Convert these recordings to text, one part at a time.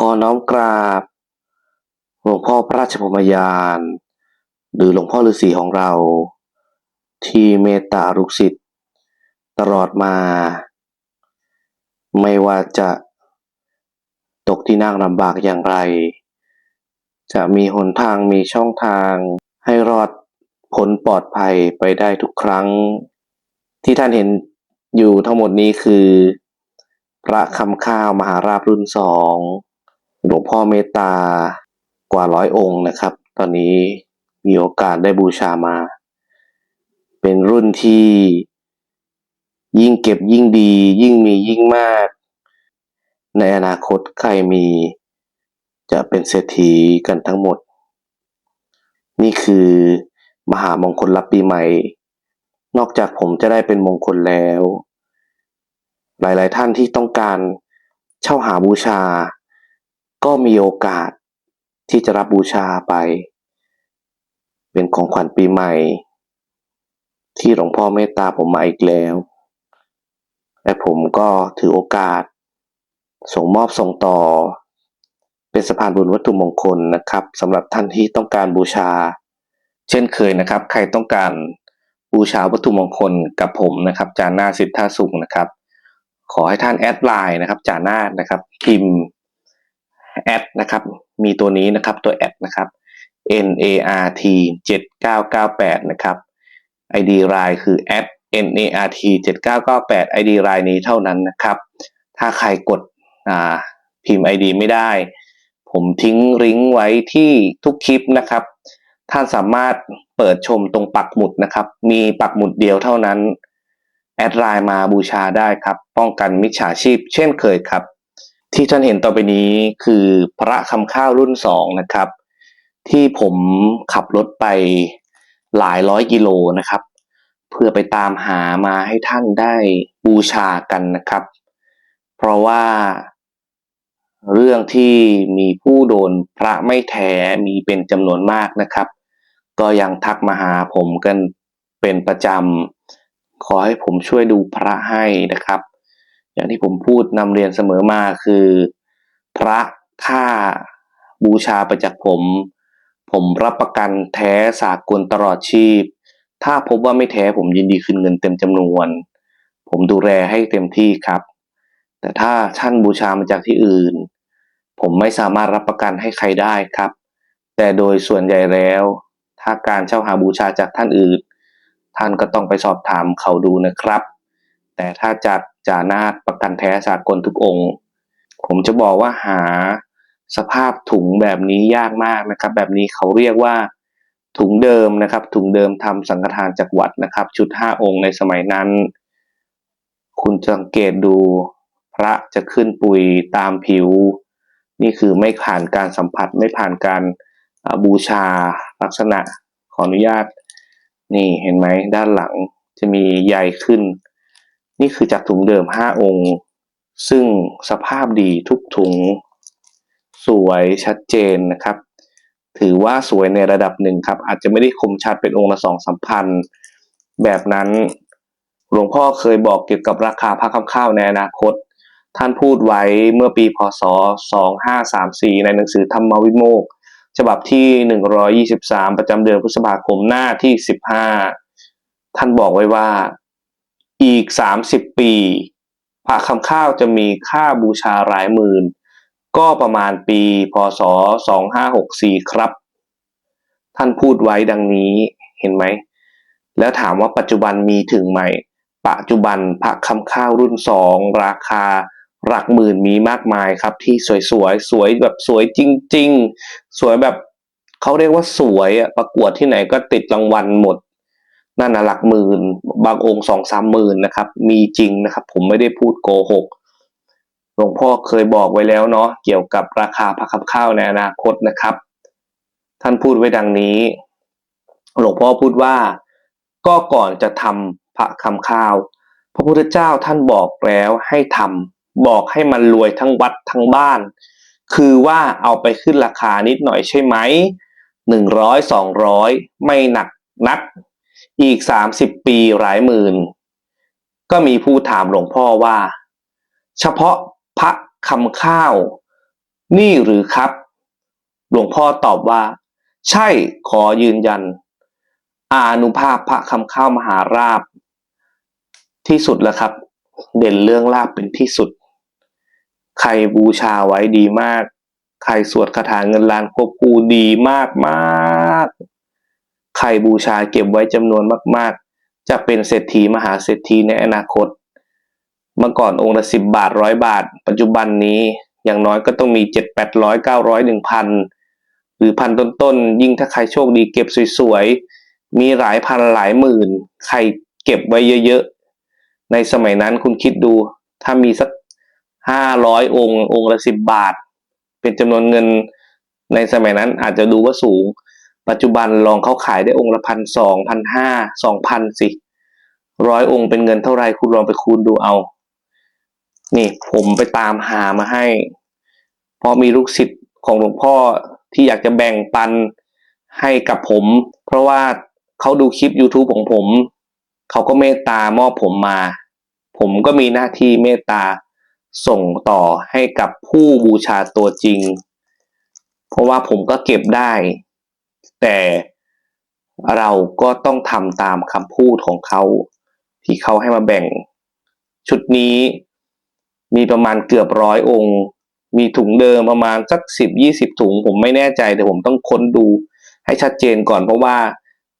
ขอน้อมกราบ หลวงพ่อพระราชพรมยาน หรือหลวงพ่อฤาษีของเรา ที่เมตตาลูกศิษย์ตลอดมา ไม่ว่าจะตกที่นั่งลำบากอย่างไร จะมีหนทางมีช่องทางให้รอดพ้นปลอดภัยไปได้ทุกครั้ง ที่ท่านเห็นอยู่ทั้งหมดนี้คือ พระคำข้าวมหาราชรุ่นสอง หลวงพ่อเมตตากว่าร้อยองค์นะครับ ตอนนี้มีโอกาสได้บูชามา เป็นรุ่นที่ยิ่งเก็บยิ่งดี ยิ่งมียิ่งมาก ในอนาคตใครมี จะเป็นเศรษฐีกันทั้งหมด นี่คือมหามงคลรับปีใหม่ นอกจากผมจะได้เป็นมงคลแล้ว หลาย ๆ ท่านที่ต้องการเช่าหาบูชา ก็มีโอกาสที่จะรับบูชาไป เป็นของขวัญปีใหม่ ที่หลวงพ่อเมตตาผมมาอีกแล้ว และผมก็ถือโอกาส ส่งมอบส่งต่อ เป็นสะพานบุญวัตถุมงคลนะครับสำหรับท่านที่ต้องการบูชา เช่นเคยนะครับ ใครต้องการบูชาวัตถุมงคลกับผมนะครับ จานาสิทธาสุขนะครับ ขอให้ท่านแอดไลน์นะครับ จานานะครับพิมพ์ แอดนะครับ มีตัวนี้นะครับตัวแอดนะครับ N A R T 7998นะครับ ID รายคือ at N A R T 7998 ID รายนี้เท่านั้นนะครับ ถ้าใครกดพิมพ์ ID ไม่ได้ ผมทิ้งลิงก์ไว้ที่ทุกคลิปนะครับ ท่านสามารถเปิดชมตรงปักหมุดนะครับ มีปักหมุดเดียวเท่านั้น แอดไลน์มาบูชาได้ครับ ป้องกันมิจฉาชีพเช่นเคยครับ ที่ท่านเห็นต่อไปนี้คือพระคำข้าวรุ่นสองนะครับ ที่ผมขับรถไปหลายร้อยกิโลนะครับ เพื่อไปตามหามาให้ท่านได้บูชากันนะครับ เพราะว่าเรื่องที่มีผู้โดนพระไม่แท้มีเป็นจำนวนมากนะครับ ก็ยังทักมาหาผมกันเป็นประจำขอให้ผมช่วยดูพระให้นะครับ อย่างที่ผมพูดนำเรียนเสมอมาคือ พระค่าบูชาไปจากผม ผมรับประกันแท้สากลตลอดชีพ ถ้าพบว่าไม่แท้ผมยินดีคืนเงินเต็มจำนวน ผมดูแลให้เต็มที่ครับ แต่ถ้าท่านบูชามาจากที่อื่น ผมไม่สามารถรับประกันให้ใครได้ครับ แต่โดยส่วนใหญ่แล้ว ถ้าการเช่าหาบูชาจากท่านอื่น ท่านก็ต้องไปสอบถามเขาดูนะครับ แต่ถ้าจาก จานาฏประกันแท้สากลทุกองค์ ผมจะบอกว่าหาสภาพถุงแบบนี้ยากมากนะครับ แบบนี้เขาเรียกว่าถุงเดิมนะครับ ถุงเดิมทำสังฆทานจากวัดนะครับ ชุดห้าองค์ในสมัยนั้น คุณสังเกตดูพระจะขึ้นปุยตามผิว นี่คือไม่ผ่านการสัมผัสไม่ผ่านการบูชาลักษณะขออนุญาต นี่เห็นไหมด้านหลังจะมีใยขึ้น นี่คือจากถุงเดิมห้าองค์ ซึ่งสภาพดีทุกถุง สวยชัดเจนนะครับ ถือว่าสวยในระดับหนึ่งครับ อาจจะไม่ได้คมชัดเป็นองค์ละสองสามพันแบบนั้นหลวงพ่อเคยบอกเกี่ยวกับราคาพระคำข้าวในอนาคต ท่านพูดไว้เมื่อปีพศ 2534 ในหนังสือธรรมวิโมกข์ฉบับที่ 123 ประจำเดือนพฤษภาคมหน้าที่ 15 ท่านบอกไว้ว่า อีก 30 ปีพระคำข้าวจะมีค่าบูชาหลายหมื่น ก็ประมาณปีพศ 2564 ครับ ท่านพูดไว้ดังนี้เห็นไหม แล้วถามว่าปัจจุบันมีถึงไหม ปัจจุบันพระคำข้าวรุ่นสองราคาหลักหมื่นมีมากมายครับ ที่สวยๆสวยแบบสวยจริง ๆ สวยแบบเขาเรียกว่าสวยอะประกวดที่ไหนก็ติดรางวัลหมด นั่นนะหลักหมื่น บางองค์สองสามหมื่นนะครับ มีจริงนะครับ ผมไม่ได้พูดโกหกหลวงพ่อเคยบอกไว้แล้วเนาะเกี่ยวกับราคาพระคำข้าวในอนาคตนะครับ ท่านพูดไว้ดังนี้ หลวงพ่อพูดว่า ก็ก่อนจะทำพระคำข้าว พระพุทธเจ้าท่านบอกแล้วให้ทำบอกให้มันรวยทั้งวัดทั้งบ้าน คือว่าเอาไปขึ้นราคานิดหน่อยใช่ไหมหนึ่งร้อยสองร้อยไม่หนักนัก อีกสามสิบปีหลายหมื่น ก็มีผู้ถามหลวงพ่อว่า เฉพาะพระคำข้าว นี่หรือครับ หลวงพ่อตอบว่า ใช่ขอยืนยัน อานุภาพพระคำข้าวมหาราบ ที่สุดแล้วครับ เด่นเรื่องลาบเป็นที่สุด ใครบูชาไว้ดีมาก ใครสวดคาถาเงินล้านควบคู่ดีมากมาก ใครบูชาเก็บไว้จำนวนมาก ๆ จะเป็นเศรษฐีมหาเศรษฐีในอนาคต เมื่อก่อนองค์ละสิบบาทร้อยบาท ปัจจุบันนี้อย่างน้อยก็ต้องมีเจ็ดแปดร้อยเก้าร้อยหนึ่งพันหรือพันต้นๆยิ่งถ้าใครโชคดีเก็บสวยๆ มีหลายพันหลายหมื่น ใครเก็บไว้เยอะๆ ในสมัยนั้นคุณคิดดู ถ้ามีสักห้าร้อยองค์ องค์ละสิบบาท เป็นจำนวนเงินในสมัยนั้นอาจจะดูว่าสูง ปัจจุบันลองเขาขายได้องค์ละพันสองพันห้าสองพันสิร้อยองค์เป็นเงินเท่าไรคุณลองไปคูณดูเอา นี่ผมไปตามหามาให้ เพราะมีลูกศิษย์ของหลวงพ่อที่อยากจะแบ่งปันให้กับผม เพราะว่าเขาดูคลิป YouTube ของผม เขาก็เมตตามอบผมมา ผมก็มีหน้าที่เมตตาส่งต่อให้กับผู้บูชาตัวจริง เพราะว่าผมก็เก็บได้ แต่เราก็ต้องทำตามคำพูดของเขา ที่เขาให้มาแบ่ง ชุดนี้มีประมาณเกือบร้อยองค์ มีถุงเดิมประมาณสักสิบยี่สิบถุง ผมไม่แน่ใจแต่ผมต้องค้นดูให้ชัดเจนก่อนเพราะว่า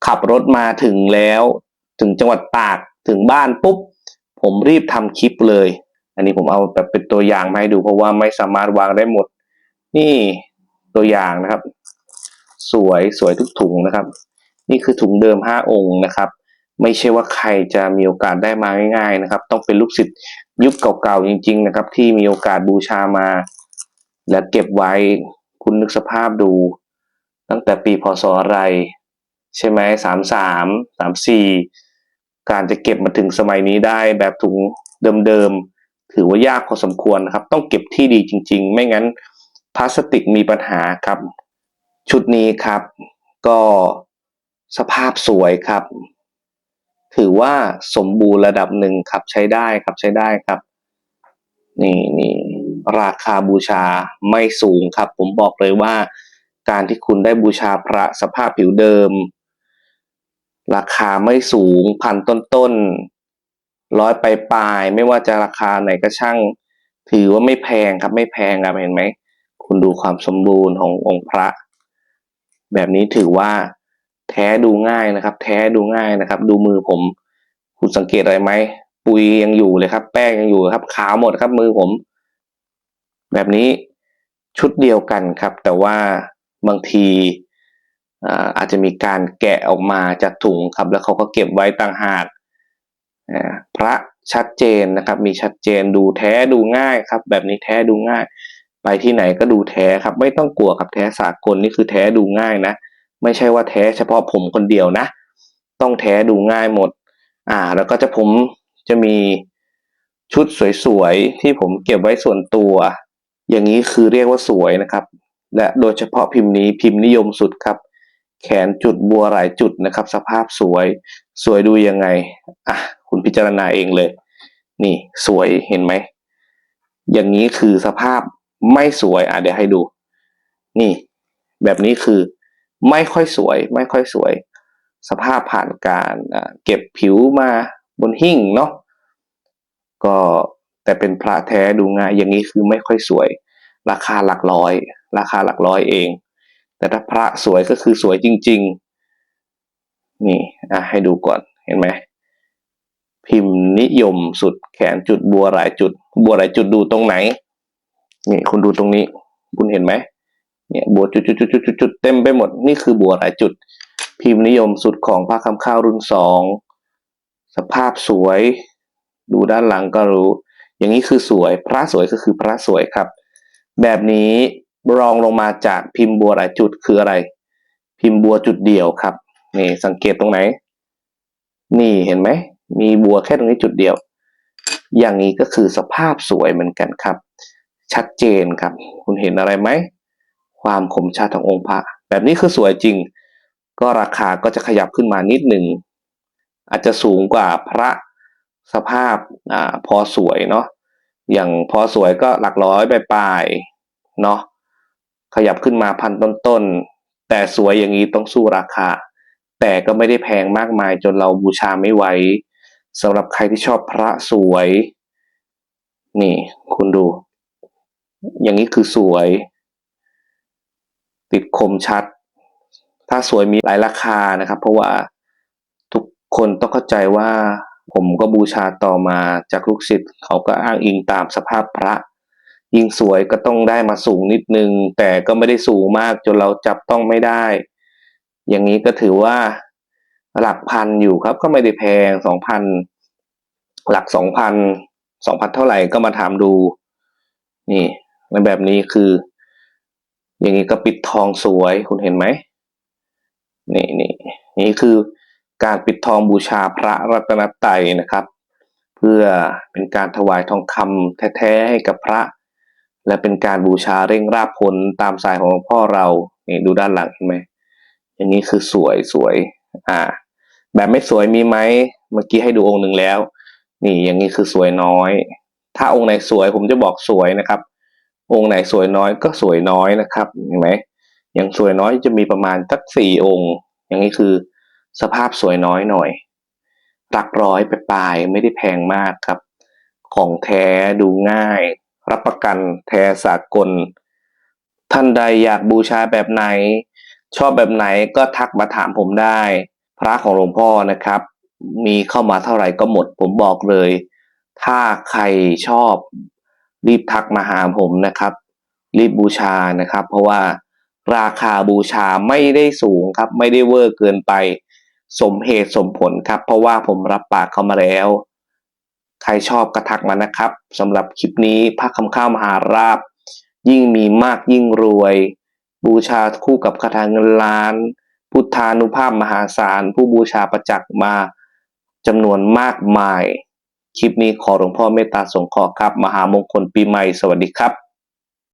ขับรถมาถึงแล้ว ถึงจังหวัดตากถึงบ้านปุ๊บ ผมรีบทำคลิปเลย อันนี้ผมเอาแบบเป็นตัวอย่างมาให้ดูเพราะว่าไม่สามารถวางได้หมด นี่ตัวอย่างนะครับ สวยสวยทุกถุงนะครับ นี่คือถุงเดิมห้าองค์นะครับ ไม่ใช่ว่าใครจะมีโอกาสได้มาง่ายๆนะครับ ต้องเป็นลูกศิษย์ยุคเก่าๆจริง ๆ นะครับ ที่มีโอกาสบูชามา และเก็บไว้คุณนึกสภาพดู ตั้งแต่ปีพศอะไร ใช่ไหมสามสามสามสี่การจะเก็บมาถึงสมัยนี้ได้แบบถุงเดิมๆถือว่ายากพอสมควรนะครับ ต้องเก็บที่ดีจริง ๆ ไม่งั้นพลาสติกมีปัญหาครับ ชุดนี้ครับ ก็สภาพสวยครับ ถือว่าสมบูรณ์ระดับหนึ่งครับใช้ได้ครับใช้ได้ครับ นี่นี่ราคาบูชาไม่สูงครับ ผมบอกเลยว่า การที่คุณได้บูชาพระสภาพผิวเดิม ราคาไม่สูงพันต้นๆร้อยไปปลายๆไม่ว่าจะราคาไหนก็ช่าง ถือว่าไม่แพงครับไม่แพงครับเห็นไหมคุณดูความสมบูรณ์ขององค์พระ แบบนี้ถือว่าแท้ดูง่ายนะครับ แท้ดูง่ายนะครับ ดูมือผมคุณสังเกตอะไรไหมปุยยังอยู่เลยครับ แป้งยังอยู่ครับขาวหมดครับมือผม แบบนี้ชุดเดียวกันครับ แต่ว่าบางทีอาจจะมีการแกะออกมาจากถุงครับ แล้วเขาก็เก็บไว้ต่างหากพระชัดเจนนะครับ มีชัดเจนดูแท้ดูง่ายครับ แบบนี้แท้ดูง่าย ไปที่ไหนก็ดูแท้ครับ ไม่ต้องกลัวครับแท้สากลนี่คือแท้ดูง่ายนะ ไม่ใช่ว่าแท้เฉพาะผมคนเดียวนะ ต้องแท้ดูง่ายหมด อ่า แล้วก็จะผมจะมีชุดสวยๆที่ผมเก็บไว้ส่วนตัว อย่างนี้คือเรียกว่าสวยนะครับ และโดยเฉพาะพิมพ์นี้พิมพ์นิยมสุดครับ แขนจุดบัวหลายจุดนะครับ สภาพสวยสวยดูยังไงอะคุณพิจารณาเองเลย นี่สวยเห็นไหมอย่างนี้คือสภาพ ไม่สวยอะเดี๋ยวให้ดู นี่ แบบนี้คือไม่ค่อยสวย ไม่ค่อยสวย สภาพผ่านการเก็บผิวมาบนหิ้งเนาะก็แต่เป็นพระแท้ดูง่ายอย่างนี้คือไม่ค่อยสวย ราคาหลักร้อย ราคาหลักร้อยเอง แต่ถ้าพระสวยก็คือสวยจริง ๆ นี่อะให้ดูก่อนเห็นไหมพิมพ์นิยมสุดแขนจุดบัวหลายจุด บัวหลายจุดดูตรงไหน นี่คุณดูตรงนี้ คุณเห็นไหมเนี่ยบัวจุดจุดจุดจุดจุดเต็มไปหมดนี่คือบัวหลายจุด พิมพ์นิยมสุดของพระคำข้าวรุ่นสองสภาพสวย ดูด้านหลังก็รู้ อย่างนี้คือสวย พระสวยก็คือพระสวยครับ แบบนี้รองลงมาจากพิมพ์บัวหลายจุดคืออะไร พิมพ์บัวจุดเดียวครับนี่สังเกตตรงไหน นี่เห็นไหมมีบัวแค่ตรงนี้จุดเดียว อย่างนี้ก็คือสภาพสวยเหมือนกันครับ ชัดเจนครับ คุณเห็นอะไรไหม ความคมชัดขององค์พระ แบบนี้คือสวยจริง ก็ราคาก็จะขยับขึ้นมานิดหนึ่ง อาจจะสูงกว่าพระสภาพอ่าพอสวยเนาะอย่างพอสวยก็หลักร้อยปลายเนาะขยับขึ้นมาพันต้นๆ แต่สวยอย่างนี้ต้องสู้ราคา แต่ก็ไม่ได้แพงมากมายจนเราบูชาไม่ไหวสำหรับใครที่ชอบพระสวย นี่คุณดู อย่างนี้คือสวย ติดคมชัด ถ้าสวยมีหลายราคานะครับ เพราะว่าทุกคนต้องเข้าใจว่าผมก็บูชาต่อมาจากลูกศิษย์เขาก็อ้างอิงตามสภาพพระ ยิ่งสวยก็ต้องได้มาสูงนิดนึง แต่ก็ไม่ได้สูงมากจนเราจับต้องไม่ได้ อย่างนี้ก็ถือว่าหลักพันอยู่ครับก็ไม่ได้แพงสองพันหลักสองพันสองพันเท่าไหร่ก็มาถามดูนี่ ในแบบนี้คือ อย่างนี้ก็ปิดทองสวยคุณเห็นไหมนี่นี่นี่คือการปิดทองบูชาพระรัตนตรัยนะครับ เพื่อเป็นการถวายทองคำแท้ๆให้กับพระ และเป็นการบูชาเร่งราบผลตามสายของหลวงพ่อเรานี่ดูด้านหลังเห็นไหมอย่างนี้คือสวยสวยอ่า แบบไม่สวยมีไหมเมื่อกี้ให้ดูองค์หนึ่งแล้ว นี่อย่างนี้คือสวยน้อย ถ้าองค์ไหนสวยผมจะบอกสวยนะครับ องค์ไหนสวยน้อยก็สวยน้อยนะครับเห็นไหมอย่างสวยน้อยจะมีประมาณสักสี่องค์ อย่างนี้คือสภาพสวยน้อยหน่อยหลักร้อยไปปลายไม่ได้แพงมากครับ ของแท้ดูง่าย รับประกันแท้สากล ท่านใดอยากบูชาแบบไหน ชอบแบบไหนก็ทักมาถามผมได้ พระของหลวงพ่อนะครับ มีเข้ามาเท่าไหร่ก็หมดผมบอกเลย ถ้าใครชอบ รีบทักมาหาผมนะครับ รีบบูชานะครับ เพราะว่าราคาบูชาไม่ได้สูงครับ ไม่ได้เวอร์เกินไป สมเหตุสมผลครับ เพราะว่าผมรับปากเขามาแล้ว ใครชอบก็ทักมานะครับสำหรับคลิปนี้พระคำข้าวมหาราบ ยิ่งมีมากยิ่งรวย บูชาคู่กับคาถาเงินล้าน พุทธานุภาพมหาศาล ผู้บูชาประจักษ์มาจำนวนมากมาย คลิปนี้ขอหลวงพ่อเมตตาสงเคราะห์ครับ มหามงคลปีใหม่สวัสดีครับ